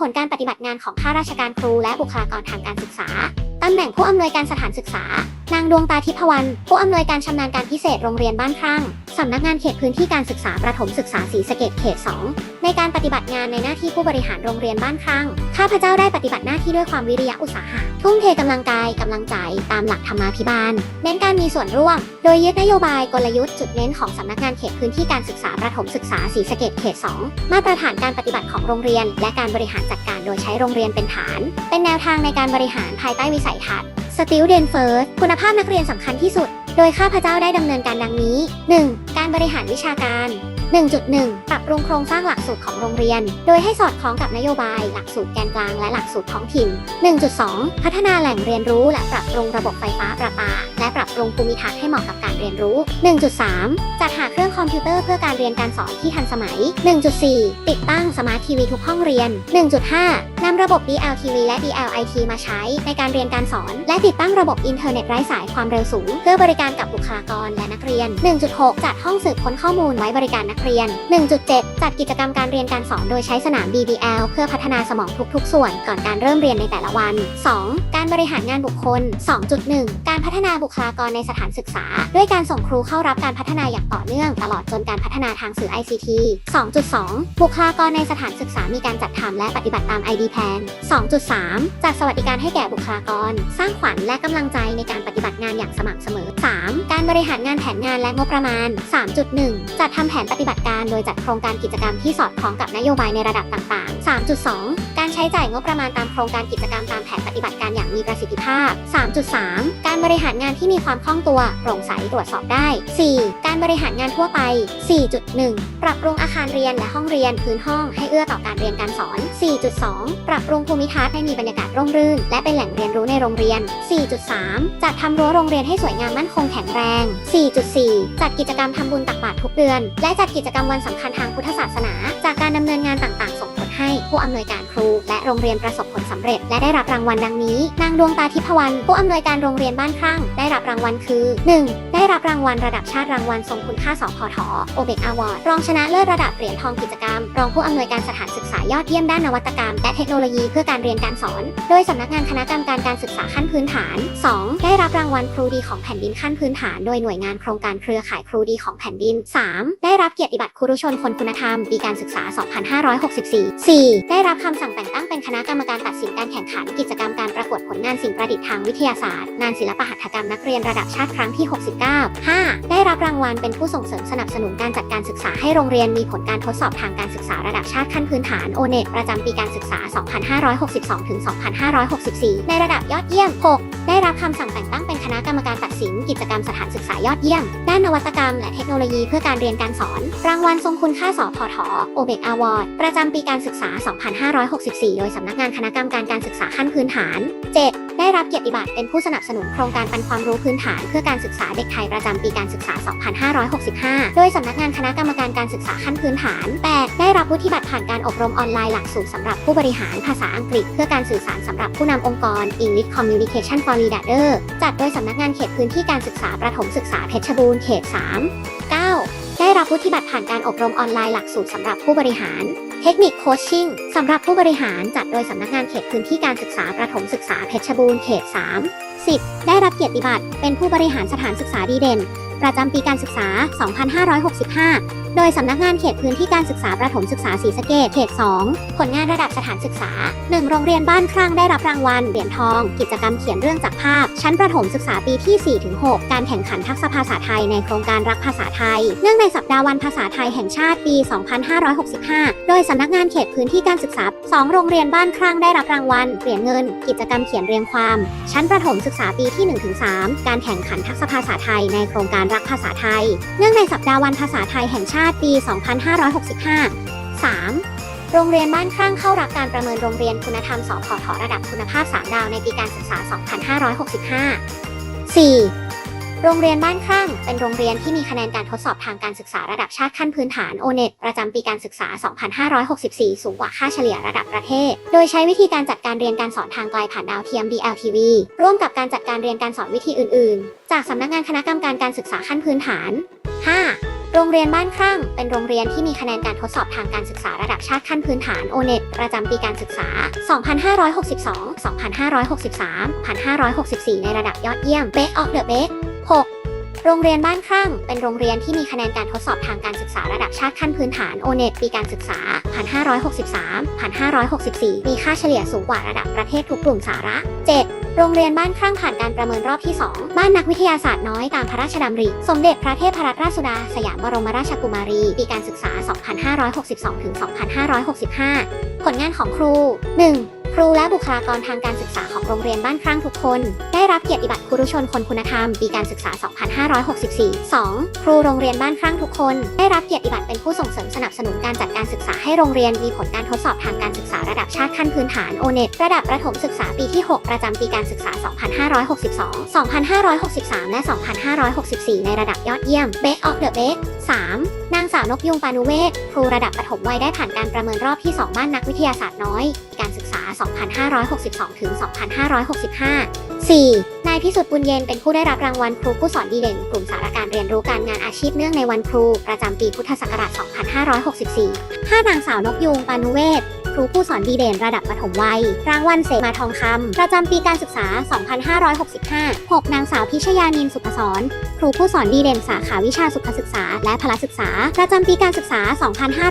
ผลการปฏิบัติงานของข้าราชการครูและบุคลากรทางการศึกษาตำแหน่งผู้อำนวยการสถานศึกษา นางดวงตาทิพวรรณผู้อำนวยการชำนาญการพิเศษโรงเรียนบ้านครั่งสำนักงานเขตพื้นที่การศึกษาประถมศึกษาศรีสะเกดเขต 2 ในการปฏิบัติงานในหน้าที่ผู้บริหารโรงเรียนบ้านครั่งข้าพเจ้าได้ปฏิบัติหน้าที่ด้วยความวิริยะอุตสาหะทุ่มเทกำลังกายกำลังใจตามหลักธรรมาภิบาล เน้นการมีส่วนร่วม โดยยึดนโยบายกลยุทธ์จุดเน้นของสำนักงานเขตพื้นที่การศึกษาประถมศึกษาศรีสะเกดเขต 2 มาตรฐานการปฏิบัติของโรงเรียน และการบริหารจัดการโดยใช้โรงเรียนเป็นฐาน เป็นแนวทางในการบริหารภายใต้วิสัยทัศน์ Student First คุณภาพนักเรียนสำคัญที่สุด โดยข้าพเจ้าได้ดำเนินการดังนี้ 1. การบริหารวิชาการ 1.1 ปรับปรุงโครงสร้างหลักสูตรของโรงเรียน โดยให้สอดคล้องกับนโยบาย หลักสูตรแกนกลางและหลักสูตรท้องถิ่น 1.2 พัฒนาแหล่งเรียนรู้และปรับปรุงระบบไฟฟ้าประปา และปรับปรุงภูมิทัศน์ให้เหมาะกับการเรียนรู้ 1.3 จัดหาเครื่องคอมพิวเตอร์เพื่อการเรียนการสอนที่ทันสมัย 1.4 ติดตั้งสมาร์ททีวีทุกห้องเรียน 1.5 นำระบบ DLTV และ DLIT มาใช้ในการเรียนการสอน และติดตั้งระบบอินเทอร์เน็ตไร้สายความเร็วสูง เพื่อบริการกับบุคลากรและนักเรียน 1.6 จัดห้องสืบค้นข้อมูลไว้บริการนักเรียน 1.7 จัดกิจกรรมการเรียนการสอนโดยใช้สนาม BBL เพื่อพัฒนาสมองทุกๆ ส่วนก่อนการเริ่มเรียนในแต่ละวัน 2. การบริหารงานบุคคล 2.1 การพัฒนาบุคคลากรในสถานศึกษา ด้วยการส่งครูเข้ารับการพัฒนาอย่างต่อเนื่องตลอดจนการพัฒนาทางสื่อ ICT 2.2 บุคลากรในสถานศึกษามีการจัดทำและปฏิบัติตาม ID Plan 2.3 จัดสวัสดิการให้แก่บุคลากร สร้างขวัญและกำลังใจในการปฏิบัติงานอย่างสม่ำเสมอ 3. การบริหารงานแผนงานและงบประมาณ 3.1 จัดทำแผนปฏิบัติการโดยจัดโครงการกิจกรรมที่สอดคล้องกับนโยบายในระดับต่าง ๆ 3.2 ใช้จ่ายงบประมาณตามโครงการกิจกรรมตามแผนปฏิบัติการอย่างมีประสิทธิภาพ 3.3 การบริหารงานที่มีความคล่องตัวโปร่งใสตรวจสอบได้ 4. การบริหารงานทั่วไป 4.1 ปรับปรุงอาคารเรียนและห้องเรียนพื้นห้องให้เอื้อต่อการเรียนการสอน 4.2 ปรับปรุงภูมิทัศน์ให้มีบรรยากาศร่มรื่น และเป็นแหล่งเรียนรู้ในโรงเรียน 4.3 จัดทำรั้วโรงเรียนให้สวยงามมั่นคงแข็งแรง 4.4 จัดกิจกรรมทำบุญตักบาตรทุกเดือน และจัดกิจกรรมวันสำคัญทางพุทธศาสนา จากการดำเนินงานต่างๆ ส่งผลให้ ผู้อำนวยการครู และโรงเรียนประสบผลสำเร็จ และได้รับรางวัลดังนี้ นางดวงตาทิพวรรณผู้อำนวยการโรงเรียนบ้านครั่ง ได้รับรางวัลคือ 1. ได้รับรางวัลระดับชาติรางวัลทรงคุณค่าสพทโอเบกอวอร์ดรองชนะเลิศระดับเหรียญทองกิจกรรม รองผู้อำนวยการสถานศึกษายอดเยี่ยมด้านนวัตกรรม และเทคโนโลยีเพื่อการเรียนการสอน โดยสำนักงานคณะกรรมการการศึกษาขั้นพื้นฐาน 2. ได้รับรางวัลครูดีของแผ่นดินขั้นพื้นฐาน โดยหน่วยงานโครงการเครือข่ายครูดีของแผ่นดิน 3. ได้รับเกียรติบัตรครูรุชนคนคุณธรรมปีการศึกษา 2564 4. ได้รับคำสั่งแต่งตั้ง เป็นคณะกรรมการตัดสินการแข่งขันกิจกรรมการประกวดผลงานสิ่งประดิษฐ์ทางวิทยาศาสตร์ งานศิลปหัตถกรรมนักเรียนระดับชาติครั้งที่ 69 5. ได้รับรางวัลเป็นผู้ส่งเสริมสนับสนุนการจัดการศึกษาให้โรงเรียนมีผลการทดสอบทางการศึกษาระดับชาติขั้นพื้นฐาน o n e t ประจำปีการศึกษา 2562ถึง2564 ในระดับยอดเยี่ยม 6. ได้รับคำสั่งแต่งตั้งเป็นคณะกรรมการตัดสินกิจกรรมสถานศึกษายอดเยี่ยม ด้านนวัตกรรม และเทคโนโลยีเพื่อการเรียนการสอน รางวัลทรงคุณค่าสพทโอเบกอวอร์ดประจำปีการศึกษา 2564 โดยสำนักงานคณะกรรมการการศึกษาขั้นพื้นฐาน 7. ได้รับเกียรติบัตรเป็นผู้สนับสนุนโครงการปันความรู้พื้นฐานเพื่อการศึกษาเด็กไทยประจำปีการศึกษา 2565 โดยสำนักงานคณะกรรมการการศึกษาขั้นพื้นฐาน 8. ได้รับวุฒิบัตรผ่านการอบรมออนไลน์หลักสูตรสำหรับผู้บริหารภาษาอังกฤษ เพื่อการสื่อสารสำหรับผู้นำองค์กร English Communication for Leader จัดโดยสำนักงานเขตพื้นที่การศึกษาประถมศึกษาเพชรบูรณ์เขต 3 9 ได้รับวุฒิบัตรผ่านการอบรมออนไลน์หลักสูตรสำหรับผู้บริหาร เทคนิคโคชชิ่งสำหรับผู้บริหารจัดโดยสำนักงานเขตพื้นที่การศึกษาประถมศึกษาเพชรบูรณ์เขต 3 10 ได้รับเกียรติบัตรเป็นผู้บริหารสถานศึกษาดีเด่น ประจำปีการศึกษา 2565 โดยสำนักงานเขตพื้นที่การศึกษาประถมศึกษาศรีสะเกดเขต 2 ผลงานระดับสถานศึกษา 1 โรงเรียนบ้านครั่งได้รับรางวัลเหรียญทอง กิจกรรมเขียนเรื่องจากภาพ ชั้นประถมศึกษาปีที่ 4-6 การแข่งขันทักษะภาษาไทยในโครงการรักภาษาไทย เนื่องในสัปดาห์วันภาษาไทยแห่งชาติปี 2565 โดยสำนักงานเขตพื้นที่การศึกษา 2 โรงเรียนบ้านครั่งได้รับรางวัลเหรียญเงิน กิจกรรมเขียนเรียงความ ชั้นประถมศึกษาปีที่ 1-3 การแข่งขันทักษะภาษาไทยในโครงการรักภาษาไทย เนื่องในสัปดาห์วันภาษาไทยแห่งชาติปี 2565 3. โรงเรียนบ้านครั่งเข้ารับการประเมินโรงเรียนคุณธรรมสพทระดับคุณภาพ 3 ดาวในปีการศึกษา 2565 4. โรงเรียนบ้านครั่งเป็นโรงเรียนที่มีคะแนนการทดสอบทางการศึกษาระดับชาติขั้นพื้นฐาน o n e t ประจำปีการศึกษา 2564 สูงกว่าค่าเฉลี่ยระดับประเทศ โดยใช้วิธีการจัดการเรียนการสอนทางไกลผ่านดาวเทียม DLTV ร่วมกับการจัดการเรียนการสอนวิธีอื่น ๆ จากสำนักงานคณะกรรมการการศึกษาขั้นพื้นฐาน 5. โรงเรียนบ้านครั่ง เป็นโรงเรียนที่มีคะแนนการทดสอบทางการศึกษาระดับชาติขั้นพื้นฐาน o n e t ประจำปีการศึกษา 2562 2563 1564 ในระดับยอดเยี่ยม Best of the Best 6โรงเรียนบ้านครั่ง เป็นโรงเรียนที่มีคะแนนการทดสอบทางการศึกษาระดับชาติขั้นพื้นฐาน o n e t ปีการศึกษา 1563 1564 มีค่าเฉลี่ยสูงกว่าระดับประเทศทุกกลุ่มสาระ 7 โรงเรียนบ้านครั่งผ่านการประเมินรอบที่ 2 บ้านนักวิทยาศาสตร์น้อยตามพระราชดำริ สมเด็จพระเทพรัตนราชสุดา สยามบรมราชกุมารี ปีการศึกษา 2562-2565 ผลงานของครู 1. ครูและบุคลากรทางการศึกษาของโรงเรียนบ้านครั่งทุกคน ได้รับเกียรติบัตรครูรุชนคนคุณธรรม ปีการศึกษา 2564 2. ครูโรงเรียนบ้านครั่งทุกคน ได้รับเกียรติบัตรเป็นผู้ส่งเสริมสนับสนุนการจัดการศึกษาให้โรงเรียนมีผลการทดสอบทางการศึกษาระดับชาติขั้นพื้นฐาน o n e t ระดับประถมศึกษาปีที่ 6 ประจำปีการศึกษา 2562 2563 และ 2564 ในระดับยอดเยี่ยม Best of the Best 3. นางสาวนกยุงปานุเวศครูระดับประถมวัยได้ผ่านการประเมินรอบที่ 2 บ้านนักวิทยาศาสตร์น้อย การศึกษา 2562 ถึง 2565 4. นายพิสุทธิ์บุญเย็นเป็นผู้ได้รับรางวัลครูผู้สอนดีเด่น กลุ่มสารการเรียนรู้การงานอาชีพเนื่องในวันครู ประจำปีพุทธศักราช 2564 5. นางสาวนกยุงปานุเวศ ครูผู้สอนดีเด่นระดับประถมวัย รางวัลเสมาทองคำ ประจำปีการศึกษา 2565 6. นางสาวพิชยานินสุขสอนครูผู้สอนดีเด่นสาขาวิชาสุขศึกษา และพละศึกษา ประจำปีการศึกษา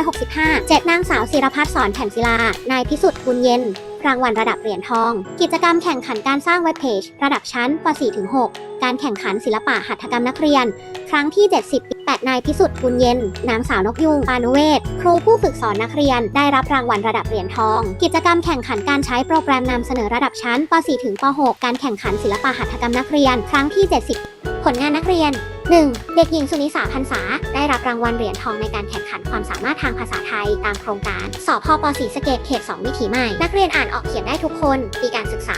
2565 7. นางสาวศิรพัฒน์สอนแผ่นศิลานายพิสุทธิ์บุญเย็น รางวัลระดับเหรียญทอง กิจกรรมแข่งขันการสร้างเว็บเพจ ระดับชั้นป .4-6 การแข่งขันศิลปะหัตถกรรมนักเรียน ครั้งที่ 70 8นายพิสุทธิ์บุญเย็น นางสาวนกยุงปานุเวศ ครูผู้ฝึกสอนนักเรียน ได้รับรางวัลระดับเหรียญทอง กิจกรรมแข่งขันการใช้โปรแกรมนำเสนอระดับชั้นป .4 ถึงป .6 การแข่งขันศิลปะหัตถกรรมนักเรียน ครั้งที่ 70 ผลงานนักเรียน 1. เด็กหญิงสุนิสาพันษา ได้รับรางวัลเหรียญทองในการแข่งขันความสามารถทางภาษาไทย ตามโครงการ สอบพปศรีสเกตเขต 2 วิถีใหม่ นักเรียนอ่านออกเขียนได้ทุกคน ปีการศึกษา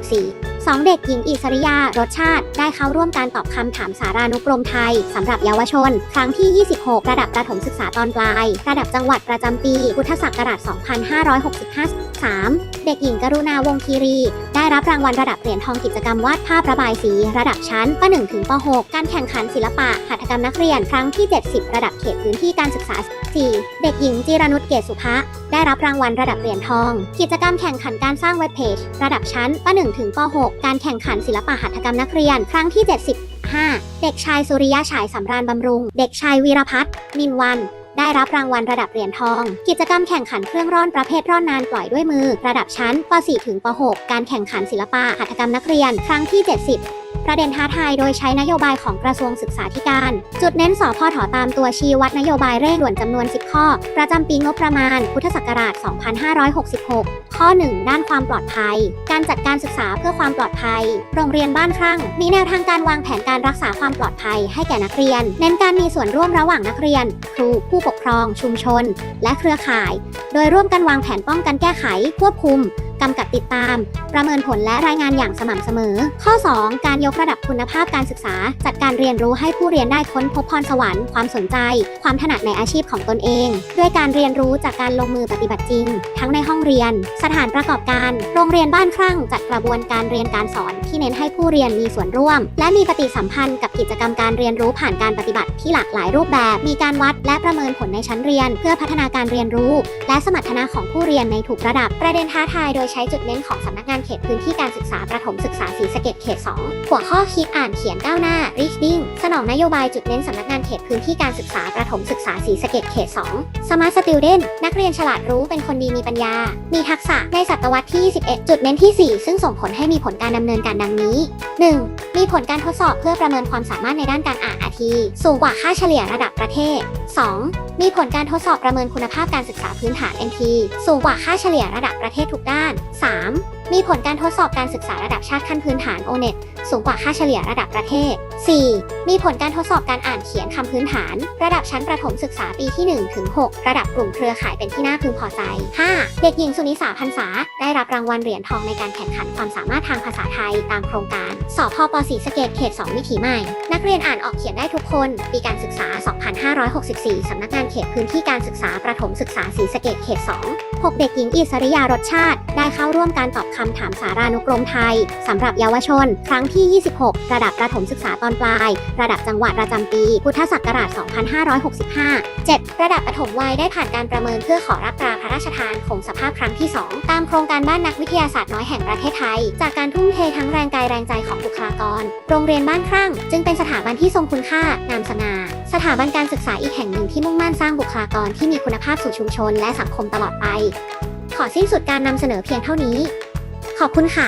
2564 2 เด็กหญิงอิสริยารสชาติ ได้เข้าร่วมการตอบคำถามสารานุกรมไทยสำหรับเยาวชน ครั้งที่ 26 ระดับประถมศึกษาตอนปลาย ระดับจังหวัดประจำปี พุทธศักราช 2565 3. เด็กหญิงกรุณาวงคีรี ได้รับรางวัลระดับเหรียญทองกิจกรรมวาดภาพระบายสี ระดับชั้นป .1 ถึงป .6 การแข่งขันศิลปะหัตถกรรมนักเรียนครั้งที่ 70 ระดับเขตพื้นที่การศึกษา 4. เด็กหญิงจิรนุชเกศสุภะได้รับรางวัลระดับเหรียญทอง กิจกรรมแข่งขันการสร้างเว็บเพจ ระดับชั้นป .1 ถึงป .6 การแข่งขันศิลปะหัตถกรรมนักเรียน ครั้งที่ 75 เด็กชายสุริยะฉายสำราญบำรุง เด็กชายวีรพัฒน์นินวัน ได้รับรางวัลระดับเหรียญทอง กิจกรรมแข่งขันเครื่องร่อนประเภทร่อนนานปล่อยด้วยมือ ระดับชั้นป .4 ถึงป .6 การแข่งขันศิลปะหัตถกรรมนักเรียน ครั้งที่ 70ประเด็นท้าทายโดยใช้นโยบายของกระทรวงศึกษาธิการ จุดเน้นสอพอถตามตัวชี้วัดนโยบายเร่งด่วนจำนวน 10 ข้อ ประจำปีงบประมาณ พุทธศักราช 2566 ข้อ 1 ด้านความปลอดภัย การจัดการศึกษาเพื่อความปลอดภัย โรงเรียนบ้านครั่ง มีแนวทางการวางแผนการรักษาความปลอดภัยให้แก่นักเรียน เน้นการมีส่วนร่วมระหว่างนักเรียน ครูผู้ปกครอง ชุมชน และเครือข่าย โดยร่วมกันวางแผนป้องกันแก้ไขควบคุม กำกับติดตาม ประเมินผลและรายงานอย่างสม่ำเสมอ ข้อ 2 การยกระดับคุณภาพการศึกษา จัดการเรียนรู้ให้ผู้เรียนได้ค้นพบพรสวรรค์ความสนใจ ความถนัดในอาชีพของตนเอง ด้วยการเรียนรู้จากการลงมือปฏิบัติจริง ทั้งในห้องเรียน สถานประกอบการ โรงเรียนบ้านครั่งจัดกระบวนการเรียนการสอนที่เน้นให้ผู้เรียนมีส่วนร่วม และมีปฏิสัมพันธ์กับกิจกรรมการเรียนรู้ผ่านการปฏิบัติที่หลากหลายรูปแบบ มีการวัดและประเมินผลในชั้นเรียน เพื่อพัฒนาการเรียนรู้ และสมรรถนะของผู้เรียนในทุกระดับ ประเด็นท้าทายโดยใช้จุดเน้นของสำนักงานเขตพื้นที่การศึกษาประถมศึกษาศรีสะเกดเขต 2 หัวข้อคิดอ่านเขียนก้าวหน้า reading สนองนโยบายจุดเน้นสำนักงานเขตพื้นที่การศึกษาประถมศึกษาศรีสะเกดเขต 2 Smart Student นักเรียนฉลาดรู้เป็นคนดีมีปัญญา มีทักษะในศตวรรษที่ 21 จุดเน้นที่ 4 ซึ่งส่งผลให้มีผลการดำเนินการดังนี้ 1. มีผลการทดสอบเพื่อประเมินความสามารถในด้านการอ่านอาที สูงกว่าค่าเฉลี่ยระดับประเทศ 2. มีผลการทดสอบประเมินคุณภาพการศึกษาพื้นฐาน NT สูงกว่าค่าเฉลี่ยระดับประเทศทุกด้าน 3. มีผลการทดสอบการศึกษาระดับชาติขั้นพื้นฐาน O-NET สูงกว่าค่าเฉลี่ยระดับประเทศ 4. มีผลการทดสอบการอ่านเขียนคำพื้นฐาน ระดับชั้นประถมศึกษาปีที่1ถึง6ระดับกลุ่มเครือข่ายเป็นที่น่าพึงพอใจ 5. เด็กหญิงสุนิสาพันษา ได้รับรางวัลเหรียญทองในการแข่งขันความสามารถทางภาษาไทยตามโครงการ สอบพปศรีสเกดเขต 2 วิถีใหม่ นักเรียนอ่านออกเขียนได้ทุกคน ปีการศึกษา 2564 สำนักงานเขตพื้นที่การศึกษาประถมศึกษาศรีสเกดเขต 2 6 เด็กหญิงอิสริยารสชาติ ได้เข้าร่วมการตอบคำถามสารานุกรมไทยสำหรับเยาวชน ครั้งที่ 26 ระดับประถมศึกษาตอนปลาย ระดับจังหวัดประจำปี พุทธศักราช 2565 7. ระดับประถมวัยได้ผ่านการประเมินเพื่อขอรับตราพระราชทานคงสภาพครั้งที่ 2 ตามโครงการบ้านนักวิทยาศาสตร์น้อยแห่งประเทศไทย จากการทุ่มเททั้งแรงกายแรงใจของบุคลากร โรงเรียนบ้านครั่ง จึงเป็นสถาบันที่ทรงคุณค่างามสง่าสถาบันการศึกษาอีกแห่งหนึ่งที่มุ่งมั่นสร้างบุคลากรที่มีคุณภาพสู่ชุมชน และสังคมตลอดไป ขอสิ้นสุดการนำเสนอเพียงเท่านี้ ขอบคุณค่ะ